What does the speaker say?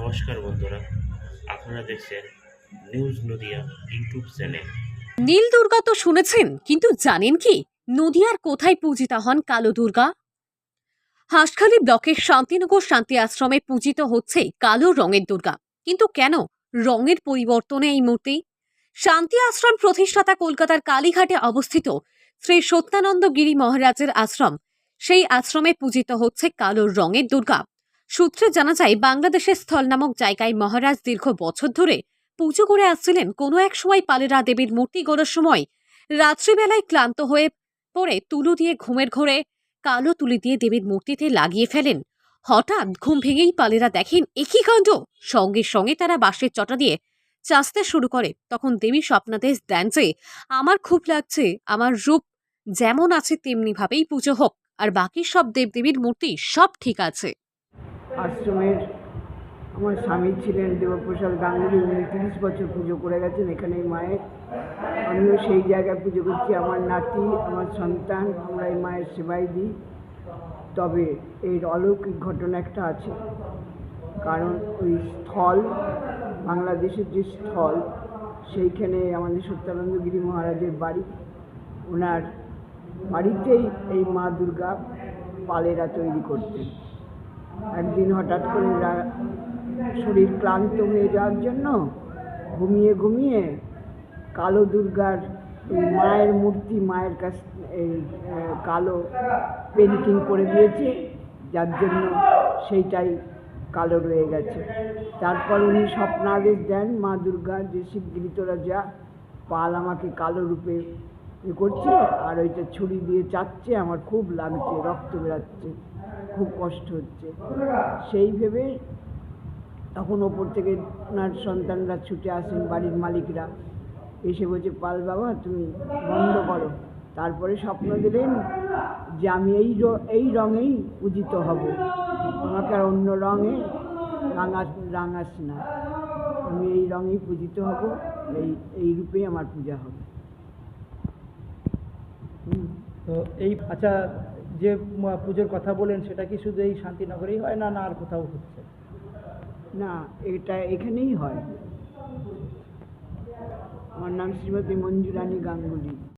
নমস্কার বন্ধুরা, আপনারা দেখছেন news Nadia YouTube channel. Neel Durga তো শুনেছেন, কিন্তু জানেন কি? নদিয়ার কোথায় পূজিতা হন কালো দুর্গা? হাঁসখালী ব্লকের শান্তিনগর শান্তি আশ্রমে পূজিত হচ্ছে কালো রঙের দুর্গা। কিন্তু কেন রঙের পরিবর্তনে এই মূর্তি? শান্তি আশ্রম প্রতিষ্ঠাতা কলকাতার কালীঘাটে অবস্থিত শ্রী সত্যানন্দ গিরি মহারাজের আশ্রম, সেই আশ্রমে পূজিত হচ্ছে কালো রঙের দুর্গা। সূত্রে জানা যায়, বাংলাদেশের স্থল নামক জায়গায় মহারাজ দীর্ঘ বছর ধরে পুজো করে আসছিলেন কোনো এক সময় পালেরা দেবীর মূর্তি গড়ার সময়। রাত্রিবেলায় ক্লান্ত হয়ে পড়ে তুলো দিয়ে ঘুমের ঘোরে, কালো তুলি দিয়ে দেবীর মূর্তিতে লাগিয়ে ফেলেন। হঠাৎ ঘুম ভেঙেই পালেরা দেখেন একই কাণ্ড? সঙ্গে সঙ্গে তারা বাঁশের চটা দিয়ে চাষতে শুরু করে। তখন দেবী স্বপ্নাদেশ দেন যে আমার খুব লাগছে, আমার রূপ যেমন আছে তেমনি ভাবেই পুজো হোক, আর বাকি সব দেবদেবীর মূর্তি সব ঠিক আছে। আশ্রমের আমার স্বামী ছিলেন দেবপ্রসাদ গাঙ্গুলি, উনি তিরিশ বছর পুজো করে গেছেন এখানে মায়ের। আমিও সেই জায়গায় পুজো করছি, আমার নাতি, আমার সন্তান, আমরা এই মায়ের সেবাই দিই। তবে এর অলৌকিক ঘটনা একটা আছে, কারণ ওই স্থল, বাংলাদেশের যে স্থল, সেইখানে আমাদের সত্যানন্দগিরি মহারাজের বাড়ি। ওনার বাড়িতেই এই মা দুর্গা পালেরা তৈরি করতেন। একদিন হঠাৎ করে শরীর ক্লান্ত হয়ে যাওয়ার জন্য ঘুমিয়ে ঘুমিয়ে কালো দুর্গার মায়ের মূর্তি, মায়ের কাছ কালো পেন্টিং করে দিয়েছে, যার জন্য সেইটাই কালো রয়ে গেছে। তারপর উনি স্বপ্নাদেশ দেন, মা দুর্গা যে শিগগিরি তোরা যা পাল আমাকে কালো রূপে এ করছে, আর ওইটা ছুরি দিয়ে চাচ্ছে, আমার খুব লাগছে, রক্ত বেরাচ্ছে। খুব কষ্ট হচ্ছে। সেই ভেবে তখন ওপর থেকে ওনার সন্তানরা ছুটে আসেন বাড়ির মালিকরা। এসে বলছে পাল বাবা তুমি বন্ধ করো। তারপরে স্বপ্ন দিলেন যে আমি এই র- এই রঙেই পূজিত হব। আমাকে আর অন্য রঙে রাঙাস রাঙাস না। আমি এই রঙেই পূজিত হব এই এই রূপেই আমার পূজা হবে। তো এই আচ্ছা যে পুজোর কথা বলেন, সেটা কি শুধু এই শান্তিনগরেই হয় না না আর কোথাও হচ্ছে? না, এটা এখানেই হয়। আমার নাম শ্রীমতী মঞ্জুরানী গাঙ্গুলি।